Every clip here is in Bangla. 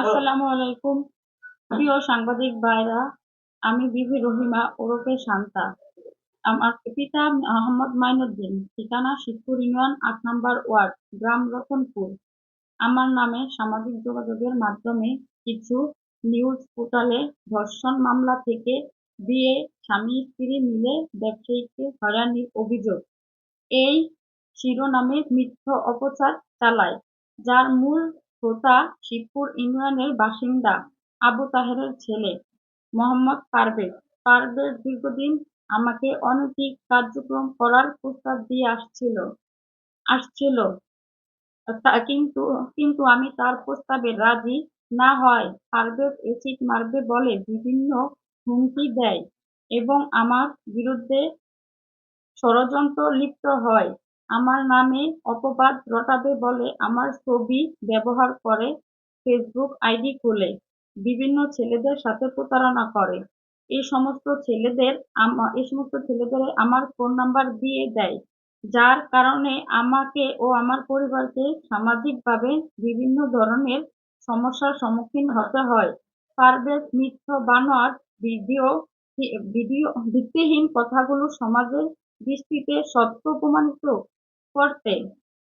আসসালামু আলাইকুম। প্রিয় সাংবাদিক ভাইরা, আমি রহিমা ওরফে শান্তা। আমার পিতা মাইনুদ্দিন, ঠিকানা শিবপুর ইউনিয়ন আট ওয়ার্ড, গ্রাম রতনপুর। আমার নামে সামাজিক যোগাযোগের মাধ্যমে কিছু নিউজ পোর্টালে ধর্ষণ মামলা থেকে বিয়ে, স্বামী, স্ত্রী মিলে ব্যবসায়ীকে হয়রানির অভিযোগ। এই শিরোনামে মিথ্য অপচার চালায়, যার মূল হোতা শিবপুর ইউনিয়নের বাসিন্দা আবু তাহেরের ছেলে মোহাম্মদ পারভেজ। পারভেজ দীর্ঘদিন আমাকে অনৈতিক কার্যক্রম করার প্রস্তাব দিয়ে আসছিল আসছিল। কিন্তু কিন্তু আমি তার প্রস্তাবে রাজি না হয়। পারভেজ এসিড মারবে বলে বিভিন্ন হুমকি দেয় এবং আমার বিরুদ্ধে ষড়যন্ত্র লিপ্ত হয়। আমার নামে অপবাদ রটাবে বলে আমার ছবি ব্যবহার করে ফেসবুক আইডি খুলে। বিভিন্ন ছেলেদের সাথে প্রতারণা করে। এই সমস্ত ছেলেদের এই সমস্ত ছেলেদের আমার ফোন নাম্বার দিয়ে দেয়, যার কারণে আমাকে ও আমার পরিবারকে সামাজিকভাবে বিভিন্ন ধরনের সমস্যার সম্মুখীন হতে হয়। পারভেজ মিথ্য বানোয়ার ভিডিও ভিডিও ভিত্তিহীন কথাগুলো সমাজের দৃষ্টিতে সত্য প্রমাণিত। করতে।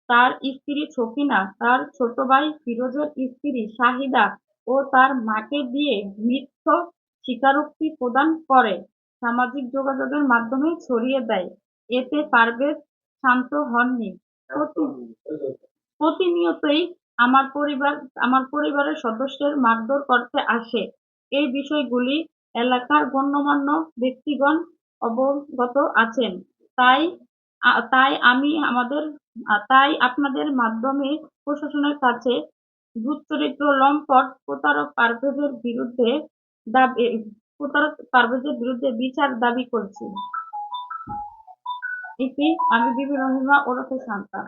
তার স্ত্রী সকিনা তার ছোট ভাই ফিরোজের স্ত্রী শাহিদা ও তার মাকে দিয়ে মিথ্য স্বীকারোক্তি প্রদান করে, সামাজিক যোগাযোগের মাধ্যমে ছড়িয়ে দেয়। এতে পারভেজ শান্ত হননি। প্রতিনিয়তই আমার পরিবার আমার পরিবারের সদস্যের মারধর করতে আসে। এই বিষয়গুলি এলাকার গণ্যমান্য ব্যক্তিগণ অবগত আছেন। তাই তাই আমি আমাদের তাই আপনাদের মাধ্যমে প্রশাসনের কাছে দুশ্চরিত্র লম্পট প্রতারক পারভেজের বিরুদ্ধে দাবি, প্রতারক পারভেজের বিরুদ্ধে বিচার দাবি করছি। ইতি আমি বিবি রহিমা ওরফে শান্তা।